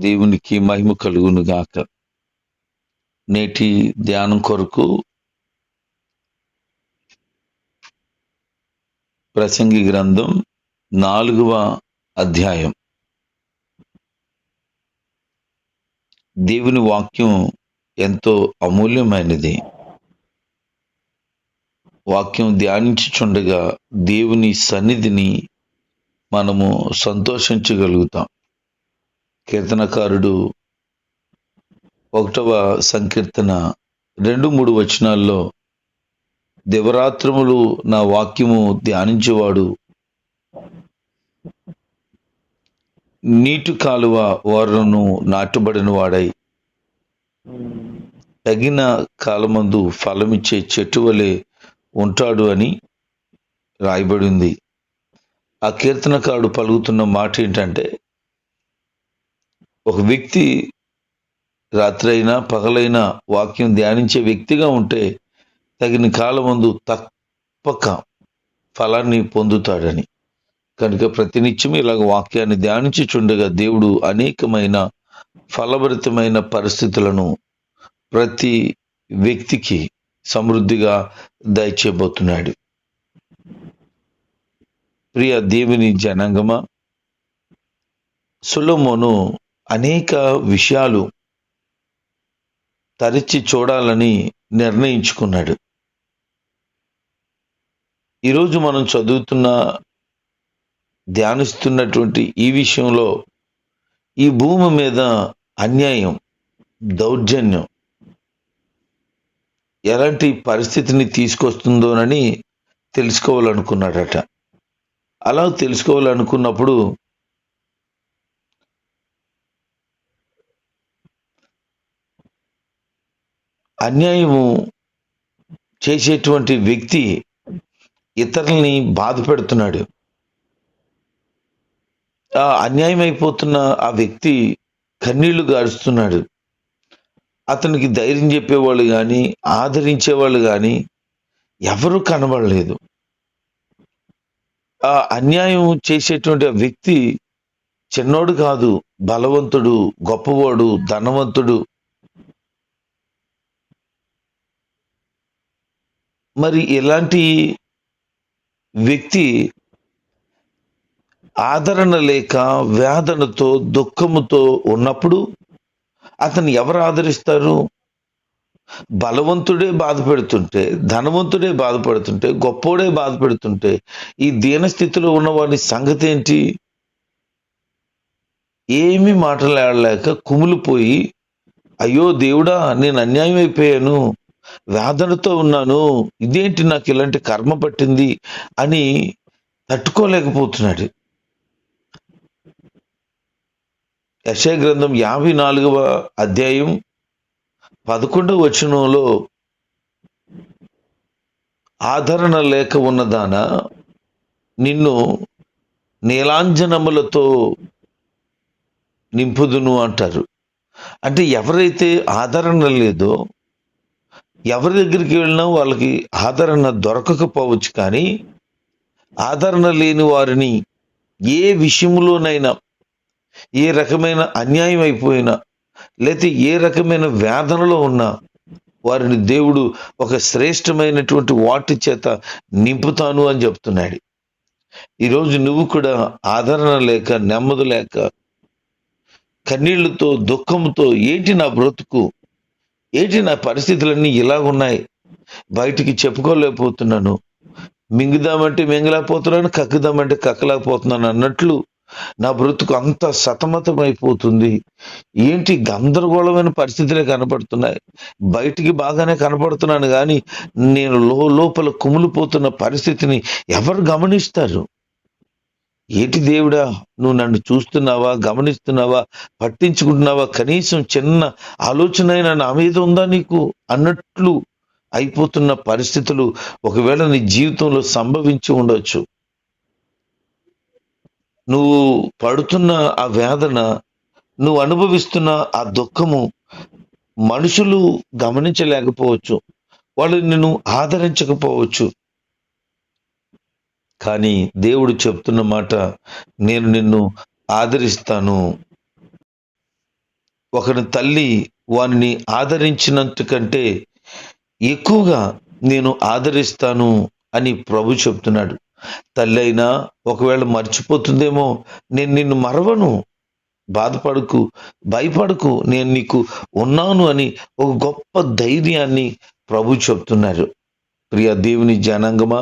దేవునికి మహిమ కలుగును గాక. నేటి ధ్యానం కొరకు ప్రసంగి గ్రంథం నాలుగవ అధ్యాయం. దేవుని వాక్యం ఎంతో అమూల్యమైనది. వాక్యం ధ్యానించుచుండగా దేవుని సన్నిధిని మనము సంతోషించగలుగుతాం. కీర్తనకారుడు. ఒకటవ సంకీర్తన. రెండు మూడు వచనాల్లో దివరాత్రములు నా వాక్యము ధ్యానించేవాడు. నీటి కాలువ ఓరను నాటుబడిన వాడై. తగిన కాలమందు ఫలమిచ్చే చెట్టు వలె ఉంటాడు అని రాయబడింది. ఆ కీర్తనకారుడు పలుకుతున్న మాట ఏంటంటే ఒక వ్యక్తి రాత్రైనా పగలైనా వాక్యం ధ్యానించే వ్యక్తిగా ఉంటే తగిన కాలమందు తప్పక ఫలాన్ని పొందుతాడని. కనుక ప్రతినిత్యం ఇలాగ వాక్యాన్ని ధ్యానించి చుండగా దేవుడు అనేకమైన ఫలభరితమైన పరిస్థితులను ప్రతి వ్యక్తికి సమృద్ధిగా దయచేయబోతున్నాడు. ప్రియ దేవుని జనాంగమా సులోమోను అనేక విషయాలు తరిచి చూడాలని నిర్ణయించుకున్నాడు. ఈరోజు మనం చదువుతున్న ధ్యానిస్తున్నటువంటి ఈ విషయంలో ఈ భూమి మీద అన్యాయం దౌర్జన్యం ఎలాంటి పరిస్థితిని తీసుకొస్తుందోనని తెలుసుకోవాలనుకున్నాడట. అలా తెలుసుకోవాలనుకున్నప్పుడు అన్యాయము చేసేటువంటి వ్యక్తి ఇతరుల్ని బాధ పెడుతున్నాడు. ఆ అన్యాయం అయిపోతున్న ఆ వ్యక్తి కన్నీళ్ళు గారుస్తున్నాడు. అతనికి ధైర్యం చెప్పేవాళ్ళు కానీ ఆదరించేవాళ్ళు కానీ ఎవరు కనబడలేదు. ఆ అన్యాయం చేసేటువంటి ఆ వ్యక్తి చిన్నోడు కాదు బలవంతుడు గొప్పవాడు ధనవంతుడు మరి ఇలాంటి వ్యక్తి ఆదరణ లేక వేదనతో దుఃఖముతో ఉన్నప్పుడు అతను ఎవరు ఆదరిస్తారు? బలవంతుడే బాధపడుతుంటే ధనవంతుడే బాధపడుతుంటే గొప్పోడే బాధపడుతుంటే ఈ దీనస్థితిలో ఉన్నవాడి సంగతి ఏంటి? ఏమి మాట్లాడలేక కుమిలిపోయి అయ్యో దేవుడా నేను అన్యాయం అయిపోయాను వేదనతో ఉన్నాను ఇదేంటి నాకు ఇలాంటి కర్మ పట్టింది అని తట్టుకోలేకపోతున్నాడు. యశయ గ్రంథం యాభై నాలుగవ అధ్యాయం పదకొండవ వచనంలో ఆదరణ లేక ఉన్నదాన నిన్ను నీలాంజనములతో నింపుదును అంటారు. అంటే ఎవరైతే ఆదరణ లేదో ఎవరి దగ్గరికి వెళ్ళినా వాళ్ళకి ఆదరణ దొరకకపోవచ్చు కానీ ఆదరణ లేని వారిని ఏ విషయంలోనైనా ఏ రకమైన అన్యాయం అయిపోయినా లేకపోతే ఏ రకమైన వేదనలో ఉన్నా వారిని దేవుడు ఒక శ్రేష్టమైనటువంటి వాటి చేత నింపుతాను అని చెప్తున్నాడు. ఈరోజు నువ్వు కూడా ఆదరణ లేక నెమ్మది లేక కన్నీళ్ళతో దుఃఖంతో ఏంటి నా బ్రతుకు? ఏంటి నా పరిస్థితులన్నీ ఇలాగున్నాయి. బయటికి చెప్పుకోలేకపోతున్నాను. మింగుదామంటే మింగలేకపోతున్నాను కక్కుదామంటే కక్కలేకపోతున్నాను అన్నట్లు నా బ్రతుకు అంత సతమతమైపోతుంది. ఏంటి గందరగోళమైన పరిస్థితులే కనపడుతున్నాయి. బయటికి బాగానే కనపడుతున్నాను కానీ నేను లో లోపల కుమిలిపోతున్న పరిస్థితిని ఎవరు గమనిస్తారు? ఏటి దేవుడా నువ్వు నన్ను చూస్తున్నావా గమనిస్తున్నావా పట్టించుకుంటున్నావా? కనీసం చిన్న ఆలోచన అయినా నా మీద ఉందా నీకు? అన్నట్లు అయిపోతున్న పరిస్థితులు ఒకవేళ నీ జీవితంలో సంభవించి ఉండొచ్చు. నువ్వు పడుతున్న ఆ వేదన నువ్వు అనుభవిస్తున్న ఆ దుఃఖము మనుషులు గమనించలేకపోవచ్చు. వాళ్ళు నిన్ను ఆదరించకపోవచ్చు. కానీ దేవుడు చెప్తున్న మాట నేను నిన్ను ఆదరిస్తాను. ఒకని తల్లి వానిని ఆదరించినంత కంటే ఎక్కువగా నేను ఆదరిస్తాను అని ప్రభు చెప్తున్నాడు. తల్లి అయినా ఒకవేళ మర్చిపోతుందేమో నేను నిన్ను మరవను. బాధపడకు భయపడకు నేను నీకు ఉన్నాను అని ఒక గొప్ప ధైర్యాన్ని ప్రభు చెప్తున్నారు ప్రియ దేవుని జనాంగమా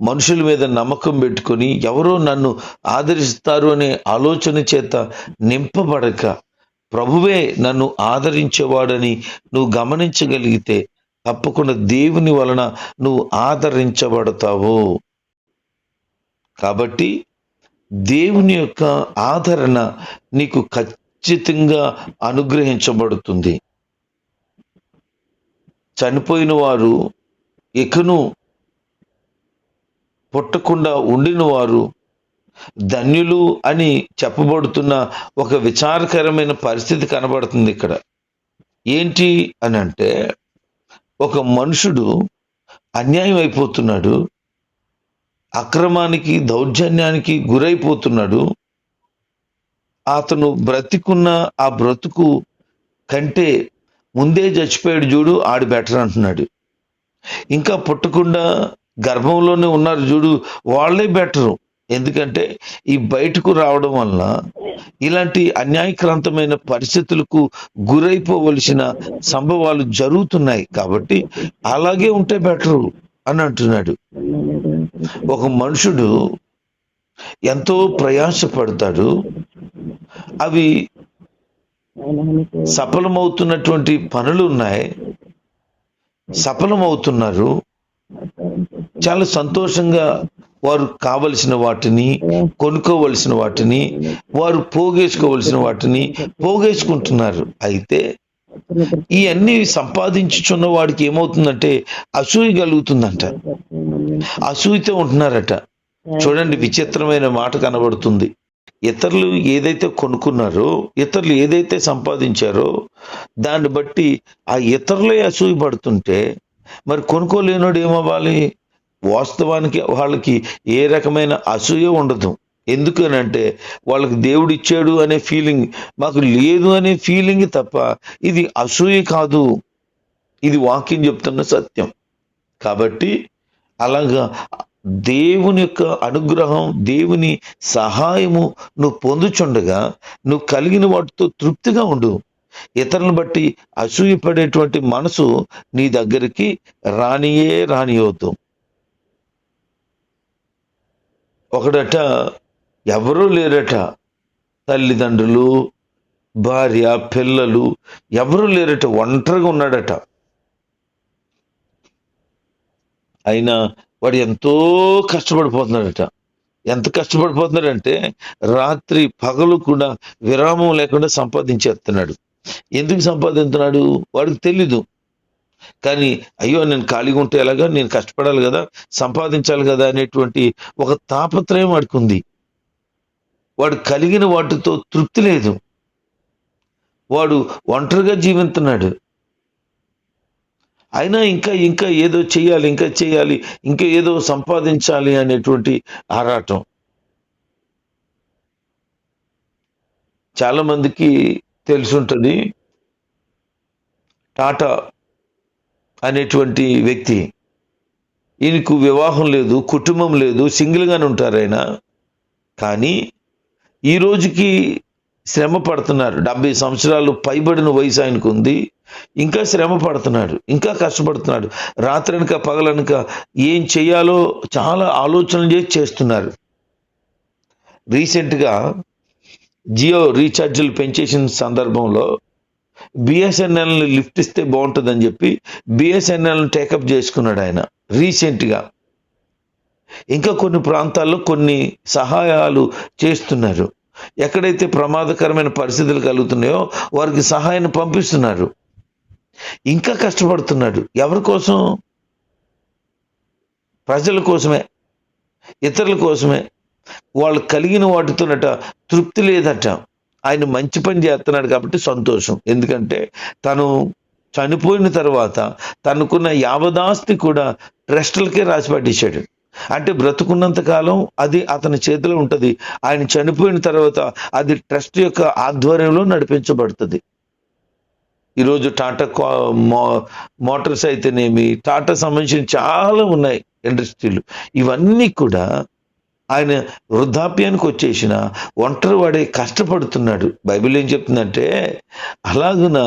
మనుషుల మీద నమ్మకం పెట్టుకొని ఎవరో నన్ను ఆదరిస్తారు అనే ఆలోచన చేత నింపబడక ప్రభువే నన్ను ఆదరించేవాడని నువ్వు గమనించగలిగితే తప్పకుండా దేవుని వలన నువ్వు ఆదరించబడతావు. కాబట్టి దేవుని యొక్క ఆదరణ నీకు ఖచ్చితంగా అనుగ్రహించబడుతుంది. చనిపోయిన వారు ఇకను పుట్టకుండా ఉండిన వారు ధన్యులు అని చెప్పబడుతున్న ఒక విచారకరమైన పరిస్థితి కనబడుతుంది ఇక్కడ. ఏంటి అని అంటే ఒక మనుషుడు అన్యాయం అయిపోతున్నాడు అక్రమానికి దౌర్జన్యానికి గురైపోతున్నాడు. అతను బ్రతికున్న ఆ బ్రతుకు కంటే ముందే చచ్చిపోయాడు చూడు ఆడి బెటర్ అంటున్నాడు. ఇంకా పుట్టకుండా గర్భంలోనే ఉన్నారు చూడు వాళ్ళే బెటరు. ఎందుకంటే ఈ బయటకు రావడం వల్ల ఇలాంటి అన్యాయక్రాంతమైన పరిస్థితులకు గురైపోవలసిన సంభవాలు జరుగుతున్నాయి కాబట్టి అలాగే ఉంటే బెటరు అని అంటున్నాడు. ఒక మనుషుడు ఎంతో ప్రయాసపడతాడు. అవి సఫలమవుతున్నటువంటి పనులు ఉన్నాయి. సఫలమవుతున్నారు. చాలా సంతోషంగా వారు కావలసిన వాటిని కొనుక్కోవలసిన వాటిని వారు పోగేసుకోవలసిన వాటిని పోగేసుకుంటున్నారు. అయితే ఇవన్నీ సంపాదించుచున్న వాడికి ఏమవుతుందంటే అసూయ కలుగుతుందంట. అసూయతో ఉంటున్నారట. చూడండి విచిత్రమైన మాట కనబడుతుంది. ఇతరులు ఏదైతే కొనుక్కున్నారో ఇతరులు ఏదైతే సంపాదించారో దాన్ని బట్టి ఆ ఇతరులే అసూయ పడుతుంటే మరి కొనుక్కోలేనోడు ఏమవ్వాలి వాస్తవానికి వాళ్ళకి ఏ రకమైన అసూయ ఉండదు. ఎందుకనంటే వాళ్ళకి దేవుడు ఇచ్చాడు అనే ఫీలింగ్ మాకు లేదు అనే ఫీలింగ్ తప్ప ఇది అసూయ కాదు. ఇది వాక్యం చెప్తున్న సత్యం. కాబట్టి అలాగా దేవుని యొక్క అనుగ్రహం దేవుని సహాయము నువ్వు పొందుచుండగా నువ్వు కలిగిన వాటితో తృప్తిగా ఉండు. ఇతరులను బట్టి అసూయపడేటువంటి మనసు నీ దగ్గరికి రానియే రానియవద్దు ఒకడట ఎవరూ లేరట. తల్లిదండ్రులు భార్య పిల్లలు ఎవరూ లేరట. ఒంటరిగా ఉన్నాడట. అయినా వాడు ఎంతో కష్టపడిపోతున్నాడట. ఎంత కష్టపడిపోతున్నాడంటే రాత్రి పగలు కూడా విరామం లేకుండా సంపాదించేస్తున్నాడు. ఎందుకు సంపాదిస్తున్నాడు వాడికి తెలీదు. కానీ అయ్యో నేను ఖాళీగా ఉంటే ఎలాగా? నేను కష్టపడాలి కదా? సంపాదించాలి కదా? అనేటువంటి ఒక తాపత్రయం వాడికి ఉంది. వాడు కలిగిన వాటితో తృప్తి లేదు. వాడు ఒంటరిగా జీవిస్తున్నాడు అయినా ఇంకా ఇంకా ఏదో చేయాలి ఇంకా చేయాలి ఇంకా ఏదో సంపాదించాలి అనేటువంటి ఆరాటం. చాలా మందికి తెలుసుంటుంది. టాటా అనేటువంటి వ్యక్తి. ఈయనకు వివాహం లేదు కుటుంబం లేదు సింగిల్గానే ఉంటారు ఆయన. కానీ ఈ రోజుకి శ్రమ పడుతున్నారు. డెబ్బై సంవత్సరాలు పైబడిన వయసు ఆయనకు ఉంది ఇంకా శ్రమ పడుతున్నాడు ఇంకా కష్టపడుతున్నాడు. రాత్రనక పగలనక ఏం చేయాలో చాలా ఆలోచనలు చేసి చేస్తున్నారు. రీసెంట్గా జియో రీఛార్జీలు పెంచేసిన సందర్భంలో బిఎస్ఎన్ఎల్ని లిఫ్ట్ ఇస్తే బాగుంటుందని చెప్పి బిఎస్ఎన్ఎల్ని టేకప్ చేసుకున్నాడు ఆయన రీసెంట్గా. ఇంకా కొన్ని ప్రాంతాల్లో కొన్ని సహాయాలు చేస్తున్నారు. ఎక్కడైతే ప్రమాదకరమైన పరిస్థితులు కలుగుతున్నాయో వారికి సహాయాన్ని పంపిస్తున్నారు. ఇంకా కష్టపడుతున్నాడు. ఎవరి కోసం? ప్రజల కోసమే. ఇతరుల కోసమే. వాళ్ళు కలిగిన వాటితోనట తృప్తి లేదట. ఆయన మంచి పని చేస్తున్నాడు కాబట్టి సంతోషం. ఎందుకంటే తను చనిపోయిన తర్వాత తనకున్న యావదాస్తి కూడా ట్రస్టులకే రాసి పట్టించాడు అంటే బ్రతుకున్నంత కాలం అది అతని చేతిలో ఉంటుంది. ఆయన చనిపోయిన తర్వాత అది ట్రస్ట్ యొక్క ఆధ్వర్యంలో నడిపించబడుతుంది. ఈరోజు టాటా మో మోటార్స్ అయితేనేమి టాటా సంబంధించిన చాలా ఉన్నాయి ఇండస్ట్రీలు. ఇవన్నీ కూడా ఆయన వృద్ధాప్యానికి వచ్చేసిన ఒంటరి వాడే కష్టపడుతున్నాడు. బైబిల్ ఏం చెప్తుందంటే అలాగున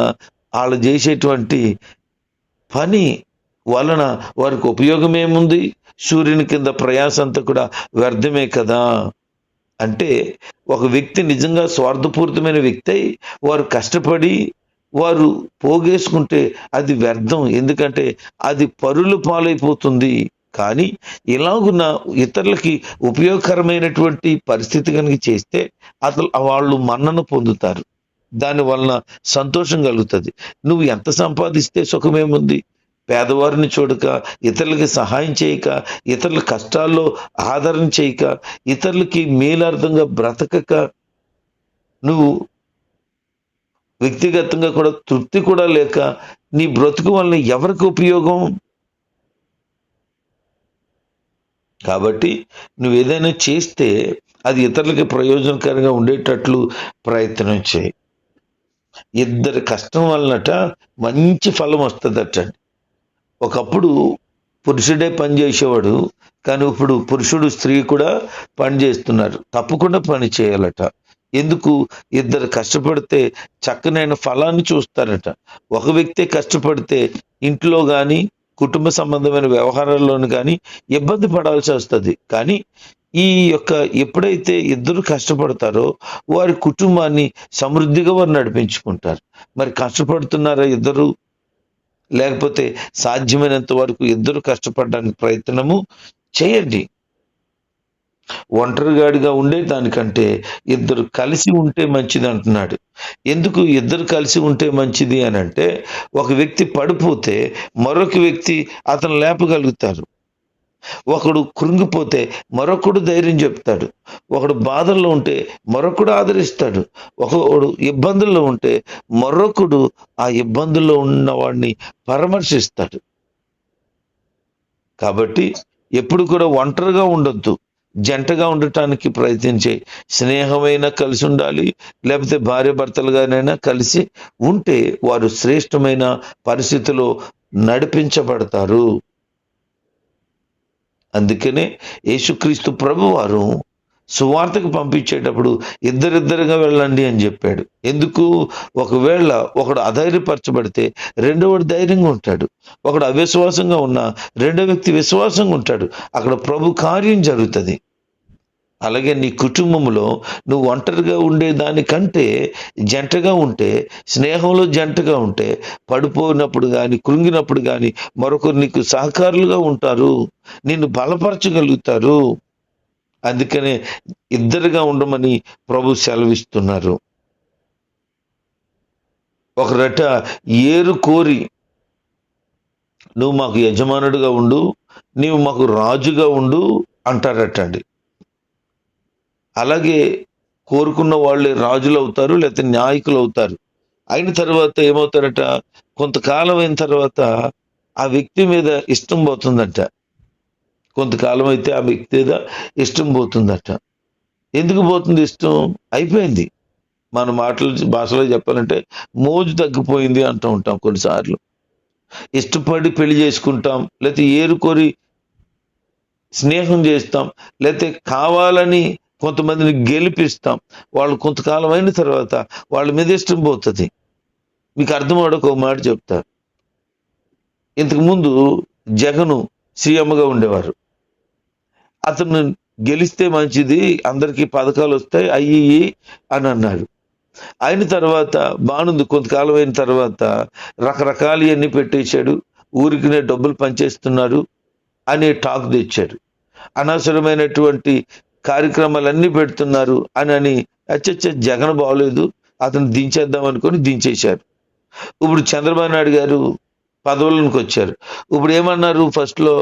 వాళ్ళు చేసేటువంటి పని వలన వారికి ఉపయోగం ఏముంది? సూర్యుని కింద ప్రయాస అంతా కూడా వ్యర్థమే కదా? అంటే ఒక వ్యక్తి నిజంగా స్వార్థపూరితమైన వ్యక్తి అయి వారు కష్టపడి వారు పోగేసుకుంటే అది వ్యర్థం. ఎందుకంటే అది పరులు పాలైపోతుంది. కానీ ఇలాగున్న ఇతరులకి ఉపయోగకరమైనటువంటి పరిస్థితి కనుక చేస్తే అసలు వాళ్ళు మన్నను పొందుతారు. దాని వలన సంతోషం కలుగుతుంది. నువ్వు ఎంత సంపాదిస్తే సుఖమేముంది? పేదవారిని చూడక ఇతరులకి సహాయం చేయక ఇతరుల కష్టాల్లో ఆదరణ చేయక ఇతరులకి మేలార్థంగా బ్రతకక నువ్వు వ్యక్తిగతంగా కూడా తృప్తి కూడా లేక నీ బ్రతుకు వలన ఎవరికి ఉపయోగం? కాబట్టి నువ్వు ఏదైనా చేస్తే అది ఇతరులకి ప్రయోజనకరంగా ఉండేటట్లు ప్రయత్నం చేయి. ఇద్దరి కష్టం వలనట మంచి ఫలం వస్తుందట. ఒకప్పుడు పురుషుడే పని చేసేవాడు కానీ ఇప్పుడు పురుషుడు స్త్రీ కూడా పని చేస్తున్నారు. తప్పకుండా పని చేయాలట. ఎందుకు? ఇద్దరు కష్టపడితే చక్కనైన ఫలాన్ని చూస్తారట. ఒక వ్యక్తి కష్టపడితే ఇంట్లో కానీ కుటుంబ సంబంధమైన వ్యవహారాల్లోనూ కానీ ఇబ్బంది పడాల్సి వస్తుంది. కానీ ఈ యొక్క ఎప్పుడైతే ఇద్దరు కష్టపడతారో వారి కుటుంబాన్ని సమృద్ధిగా వారు నడిపించుకుంటారు. మరి కష్టపడుతున్నారా ఇద్దరు? లేకపోతే సాధ్యమైనంత వరకు ఇద్దరు కష్టపడడానికి ప్రయత్నము చేయండి. ఒంటరిగాడిగా ఉండే దానికంటే ఇద్దరు కలిసి ఉంటే మంచిది అంటున్నాడు. ఎందుకు ఇద్దరు కలిసి ఉంటే మంచిది అని అంటే ఒక వ్యక్తి పడిపోతే మరొక వ్యక్తి అతను లేపగలుగుతారు ఒకడు కృంగిపోతే మరొకడు ధైర్యం చెప్తాడు. ఒకడు బాధల్లో ఉంటే మరొకడు ఆదరిస్తాడు. ఒకడు ఇబ్బందుల్లో ఉంటే మరొకడు ఆ ఇబ్బందుల్లో ఉన్నవాడిని పరామర్శిస్తాడు. కాబట్టి ఎప్పుడు కూడా ఒంటరిగా ఉండొద్దు. జంటగా ఉండటానికి ప్రయత్నించే స్నేహమైన కలిసి ఉండాలి లేకపోతే భార్య భర్తలుగానైనా కలిసి ఉంటే వారు శ్రేష్టమైన పరిస్థితిలో నడిపించబడతారు. అందుకనే యేసుక్రీస్తు ప్రభువారు సువార్తకు పంపించేటప్పుడు ఇద్దరిద్దరుగా వెళ్ళండి అని చెప్పాడు. ఎందుకు? ఒకవేళ ఒకడు అధైర్యపరచబడితే రెండోవాడు ధైర్యంగా ఉంటాడు. ఒకడు అవిశ్వాసంగా ఉన్న రెండో వ్యక్తి విశ్వాసంగా ఉంటాడు. అక్కడ ప్రభు కార్యం జరుగుతుంది. అలాగే నీ కుటుంబంలో నువ్వు ఒంటరిగా ఉండే దానికంటే జంటగా ఉంటే స్నేహంలో జంటగా ఉంటే పడిపోయినప్పుడు కానీ కృంగినప్పుడు కానీ మరొకరు నీకు సహకారులుగా ఉంటారు. నిన్ను బలపరచగలుగుతారు. అందుకనే ఇద్దరుగా ఉండమని ప్రభు సెలవిస్తున్నారు. ఒకరట ఏరు కోరి నువ్వు మాకు యజమానుడిగా ఉండు నీవు మాకు రాజుగా ఉండు అంటారటండి. అలాగే కోరుకున్న వాళ్ళే రాజులు అవుతారు లేకపోతే నాయకులు అవుతారు అయిన తర్వాత ఏమవుతారట? కొంతకాలం అయిన తర్వాత ఆ వ్యక్తి మీద ఇష్టం పోతుందట. కొంతకాలం అయితే ఆ వ్యక్తి మీద ఇష్టం పోతుందట. ఎందుకు పోతుంది ఇష్టం? అయిపోయింది. మన మాటలు భాషలో చెప్పాలంటే మోజు తగ్గిపోయింది అంటూ ఉంటాం కొన్నిసార్లు. ఇష్టపడి పెళ్ళి చేసుకుంటాం లేకపోతే ఏరుకొని స్నేహం చేస్తాం లేకపోతే కావాలని కొంతమందిని గెలిపిస్తాం. వాళ్ళు కొంతకాలం అయిన తర్వాత వాళ్ళ మీద ఇష్టం పోతుంది. మీకు అర్థం ఒక మాట చెప్తారు ఇంతకుముందు జగను సీఎంగా ఉండేవారు. అతను గెలిస్తే మంచిది అందరికీ పథకాలు వస్తాయి అయ్యి అని అన్నాడు. అయిన తర్వాత బాగుంది కొంతకాలం అయిన తర్వాత రకరకాలు ఇవన్నీ పెట్టేశాడు. ఊరికినే డబ్బులు పనిచేస్తున్నారు అనే టాక్ తెచ్చాడు. అనవసరమైనటువంటి కార్యక్రమాలన్నీ పెడుతున్నారు అని అని అచ్చచ్చ జగన్ బాగోలేదు. అతను దించేద్దాం అనుకొని దించేశారు. ఇప్పుడు చంద్రబాబు నాయుడు గారు పదవులకు వచ్చారు. ఇప్పుడు ఏమన్నారు ఫస్ట్లో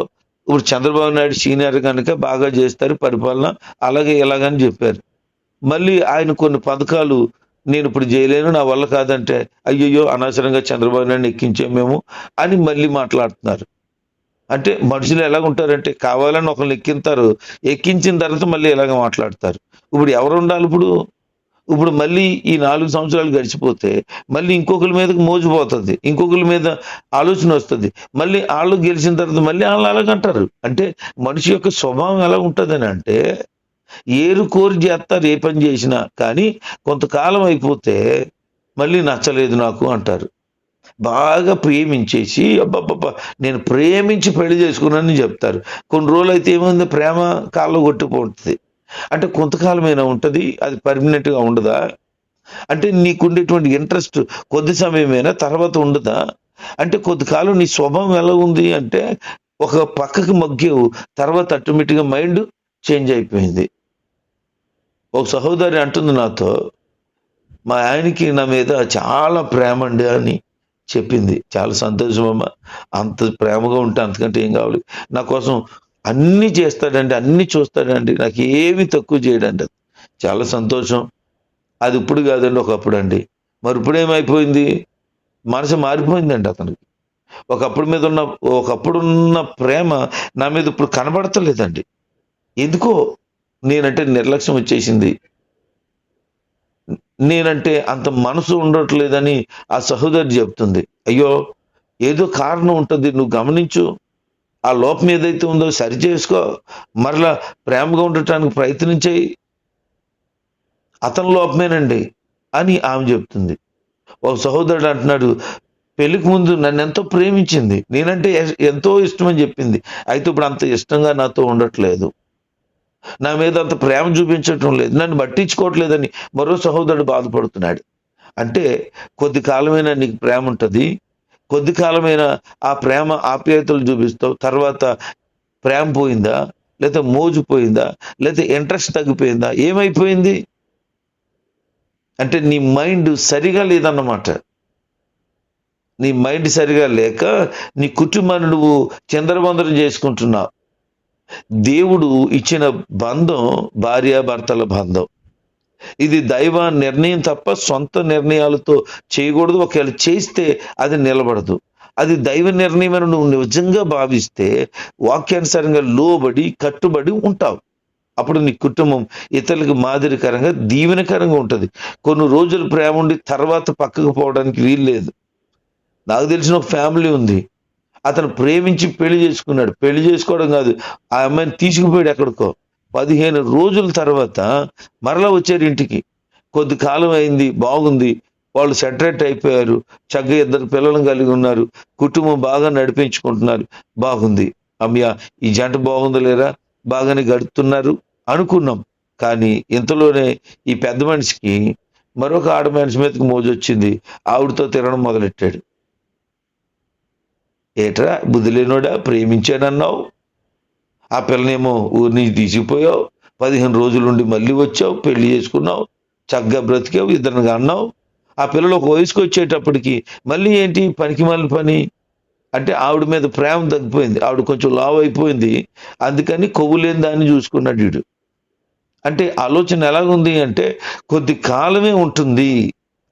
ఇప్పుడు చంద్రబాబు నాయుడు సీనియర్ కనుక బాగా చేస్తారు పరిపాలన అలాగే ఇలాగని చెప్పారు. మళ్ళీ ఆయన కొన్ని పథకాలు నేను ఇప్పుడు చేయలేను నా వల్ల కాదంటే అయ్యయ్యో అనవసరంగా చంద్రబాబు నాయుడు ఎక్కించామేమో అని మళ్ళీ మాట్లాడుతున్నారు. అంటే మనుషులు ఎలాగ ఉంటారంటే కావాలని ఒకరిని ఎక్కింతారు ఎక్కించిన తర్వాత మళ్ళీ ఎలాగ మాట్లాడతారు? ఇప్పుడు ఎవరు ఉండాలి ఇప్పుడు? ఇప్పుడు మళ్ళీ ఈ నాలుగు సంవత్సరాలు గడిచిపోతే మళ్ళీ ఇంకొకరి మీదకి మోజుపోతుంది ఇంకొకరి మీద ఆలోచన వస్తుంది మళ్ళీ వాళ్ళు గెలిచిన తర్వాత మళ్ళీ వాళ్ళు అలాగంటారు. అంటే మనిషి యొక్క స్వభావం ఎలా ఉంటుందని అంటే ఏరు కోరి చేస్తారు ఏ పని చేసినా కానీ కొంతకాలం అయిపోతే మళ్ళీ నచ్చలేదు నాకు అంటారు. బాగా ప్రేమించేసి అబ్బబ్బబ్బా నేను ప్రేమించి పెళ్ళి చేసుకున్నానని చెప్తారు. కొన్ని రోజులు అయితే ఏముంది? ప్రేమ కాళ్ళు కొట్టుకుంటుంది అంటే కొంతకాలమైనా ఉంటుంది అది పర్మనెంట్గా ఉండదా? అంటే నీకుండేటువంటి ఇంట్రెస్ట్ కొద్ది సమయమైనా తర్వాత ఉండదా? అంటే కొద్ది కాలం నీ స్వభావం ఎలా ఉంది అంటే ఒక పక్కకి మగ్గావు తర్వాత ఆటోమేటిక్గా మైండ్ చేంజ్ అయిపోయింది. ఒక సహోదరి అంటుంది నాతో మా ఆయనకి నా మీద చాలా ప్రేమ అండి అని. చెప్పింది. చాలా సంతోషం అమ్మ. అంత ప్రేమగా ఉంటే అంతకంటే ఏం కావాలి? నా కోసం అన్నీ చేస్తాడండి అన్నీ చూస్తాడండి. నాకు ఏమి తక్కువ చేయడండి చాలా సంతోషం. అది ఇప్పుడు కాదండి ఒకప్పుడు అండి. మరి ఇప్పుడు ఏమైపోయింది? మనసు మారిపోయిందండి అతనికి. ఒకప్పుడు మీద ఉన్న ఒకప్పుడు ఉన్న ప్రేమ నా మీద ఇప్పుడు కనబడతలేదండి. ఎందుకో నేనంటే నిర్లక్ష్యం వచ్చేసింది. నేనంటే అంత మనసు ఉండట్లేదని ఆ సహోదరి చెప్తుంది. అయ్యో ఏదో కారణం ఉంటుంది నువ్వు గమనించు. ఆ లోపం ఏదైతే ఉందో సరి చేసుకో. మరలా ప్రేమగా ఉండటానికి ప్రయత్నించేయి అతని లోపమేనండి అని ఆమె చెప్తుంది. ఒక సహోదరుడు అంటున్నాడు పెళ్ళికి ముందు నన్ను ఎంతో ప్రేమించింది. నేనంటే ఎంతో ఇష్టం అని చెప్పింది. అయితే ఇప్పుడు అంత ఇష్టంగా నాతో ఉండట్లేదు. నా మీద అంత ప్రేమ చూపించటం లేదు. నన్ను పట్టించుకోవట్లేదని మరో సహోదరుడు బాధపడుతున్నాడు. అంటే కొద్ది కాలమైనా నీకు ప్రేమ ఉంటుంది. కొద్ది కాలమైన ఆ ప్రేమ ఆప్యాయతలు చూపిస్తావు. తర్వాత ప్రేమ పోయిందా? లేదా మోజు పోయిందా? లేదా ఇంట్రెస్ట్ తగ్గిపోయిందా? ఏమైపోయింది? అంటే నీ మైండ్ సరిగా లేదన్నమాట. నీ మైండ్ సరిగా లేక నీ కుటుంబాన్ని నువ్వు చంద్రబందరం చేసుకుంటున్నావు. దేవుడు ఇచ్చిన బంధం భార్యాభర్తల బంధం. ఇది దైవ నిర్ణయం తప్ప సొంత నిర్ణయాలతో చేయకూడదు. ఒకవేళ చేస్తే అది నిలబడదు. అది దైవ నిర్ణయం నువ్వు నిజంగా భావిస్తే వాక్యానుసారంగా లోబడి కట్టుబడి ఉంటావు. అప్పుడు నీ కుటుంబం ఇతరులకు మాదిరికరంగా దీవెనకరంగా ఉంటుంది. కొన్ని రోజులు ప్రేమ ఉండి తర్వాత పక్కకు పోవడానికి వీలు లేదు. నాకు తెలిసిన ఒక ఫ్యామిలీ ఉంది. అతను ప్రేమించి పెళ్ళి చేసుకున్నాడు. పెళ్ళి చేసుకోవడం కాదు. ఆ అమ్మాయిని తీసుకుపోయాడు ఎక్కడికో. పదిహేను రోజుల తర్వాత మరలా వచ్చారు ఇంటికి. కొద్ది కాలం అయింది బాగుంది. వాళ్ళు సెటరేట్ అయిపోయారు. చక్కగా ఇద్దరు పిల్లలను కలిగి ఉన్నారు. కుటుంబం బాగా నడిపించుకుంటున్నారు. బాగుంది. అమ్మయ్య ఈ జంట బాగుంది లేరా? బాగానే గడుపుతున్నారు అనుకున్నాం. కానీ ఇంతలోనే ఈ పెద్ద మనిషికి మరొక ఆడ మనిషి మీదకి మోజొచ్చింది. ఆవిడతో తిరగడం మొదలెట్టాడు. ఏట్రా బుద్ధి లేనోడా ప్రేమించానన్నావు? ఆ పిల్లనేమో ఊరి నుంచి తీసుకుపోయావు పదిహేను రోజులు ఉండి మళ్ళీ వచ్చావు పెళ్ళి చేసుకున్నావు చక్కగా బ్రతికావు ఇద్దరిని అన్నావు ఆ పిల్లలు ఒక వయసుకు వచ్చేటప్పటికి మళ్ళీ ఏంటి పనికి మళ్ళీ పని? అంటే ఆవిడ మీద ప్రేమ తగ్గిపోయింది ఆవిడ కొంచెం లావ్ అయిపోయింది అందుకని కొవ్వు లేని దాన్ని చూసుకున్నాడు వీడు. అంటే ఆలోచన ఎలాగుంది అంటే కొద్ది కాలమే ఉంటుంది.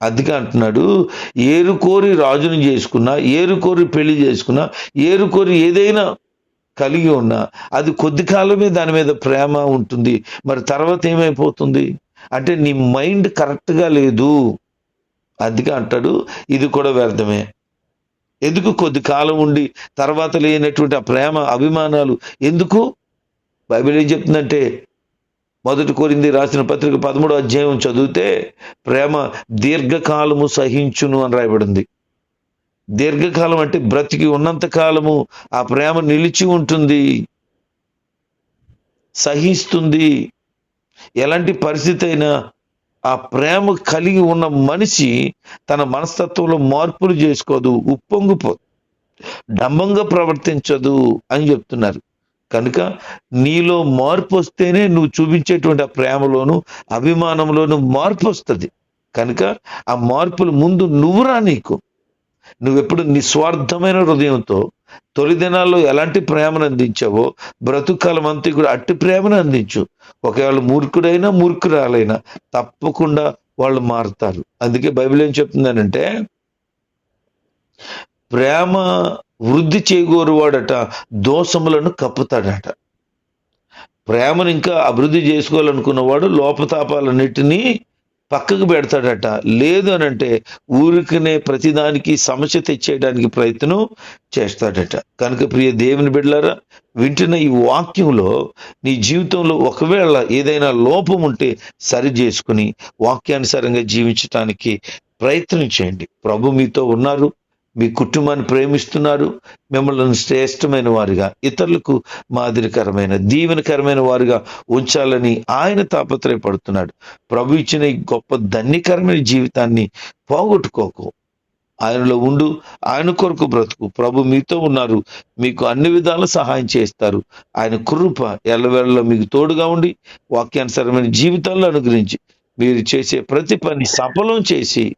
అందుకే అంటున్నాడు ఏరుకోరి రాజును చేసుకున్నా ఏరుకోరి పెళ్ళి చేసుకున్నా ఏరుకోరి ఏదైనా కలిగి ఉన్నా అది కొద్ది కాలమే దాని మీద ప్రేమ ఉంటుంది. మరి తర్వాత ఏమైపోతుంది? అంటే నీ మైండ్ కరెక్ట్గా లేదు. అందుకే అంటాడు ఇది కూడా వ్యర్థమే. ఎందుకు కొద్ది కాలం ఉండి తర్వాత లేనటువంటి ఆ ప్రేమ అభిమానాలు ఎందుకు? బైబిల్ ఏం చెప్తుందంటే మొదటి కోరింది రాసిన పత్రిక పదమూడో అధ్యాయం చదివితే ప్రేమ దీర్ఘకాలము సహించును అని రాయబడింది. దీర్ఘకాలం అంటే బ్రతికి ఉన్నంత కాలము ఆ ప్రేమ నిలిచి ఉంటుంది సహిస్తుంది. ఎలాంటి పరిస్థితి అయినా ఆ ప్రేమ కలిగి ఉన్న మనిషి తన మనస్తత్వంలో మార్పులు చేసుకోదు ఉప్పొంగిపోదు డంబంగా ప్రవర్తించదు అని చెప్తున్నారు. కనుక నీలో మార్పు వస్తేనే నువ్వు చూపించేటువంటి ఆ ప్రేమలోను అభిమానంలోను మార్పు వస్తుంది. కనుక ఆ మార్పులు ముందు నువ్వురా నీకు. నువ్వెప్పుడు నిస్వార్థమైన హృదయంతో తొలి దినాల్లో ఎలాంటి ప్రేమను అందించావో బ్రతుకాలం అంతా కూడా అట్టి ప్రేమను అందించు. ఒకవేళ మూర్ఖుడైనా మూర్ఖురాలైనా తప్పకుండా వాళ్ళు మారుతారు. అందుకే బైబిల్ ఏం చెప్తుందనంటే ప్రేమ వృద్ధి చేకూరువాడట దోషములను కప్పుతాడట. ప్రేమను ఇంకా అభివృద్ధి చేసుకోవాలనుకున్నవాడు లోపతాపాలన్నిటినీ పక్కకు పెడతాడట. లేదు అని అంటే ఊరికనే ప్రతిదానికి సమస్య తెచ్చేయడానికి ప్రయత్నం చేస్తాడట. కనుక ప్రియ దేవుని బిడ్డలారా వింటున్న ఈ వాక్యంలో నీ జీవితంలో ఒకవేళ ఏదైనా లోపం ఉంటే సరి చేసుకుని వాక్యానుసారంగా జీవించటానికి ప్రయత్నం చేయండి. ప్రభు మీతో ఉన్నారు. మీ కుటుంబాన్ని ప్రేమిస్తున్నారు మిమ్మల్ని శ్రేష్టమైన వారిగా ఇతరులకు మాదిరికరమైన దీవెనకరమైన వారిగా ఉంచాలని ఆయన తాపత్రయపడుతున్నాడు. ప్రభు ఇచ్చిన ఈ గొప్ప ధన్యకరమైన జీవితాన్ని పోగొట్టుకోకు. ఆయనలో ఉండు ఆయన కొరకు బ్రతుకు. ప్రభు మీతో ఉన్నారు మీకు అన్ని విధాల సహాయం చేస్తారు. ఆయన కృప ఎల్లవేళలో మీకు తోడుగా ఉండి వాక్యానుసరమైన జీవితాలను అనుగ్రహించి మీరు చేసే ప్రతి పని సఫలం చేసి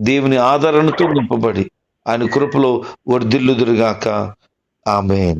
దేవుని ఆదరణతో నింపబడి ఆయన కృపలో వర్ధిల్లుదురుగాక. ఆమెన్.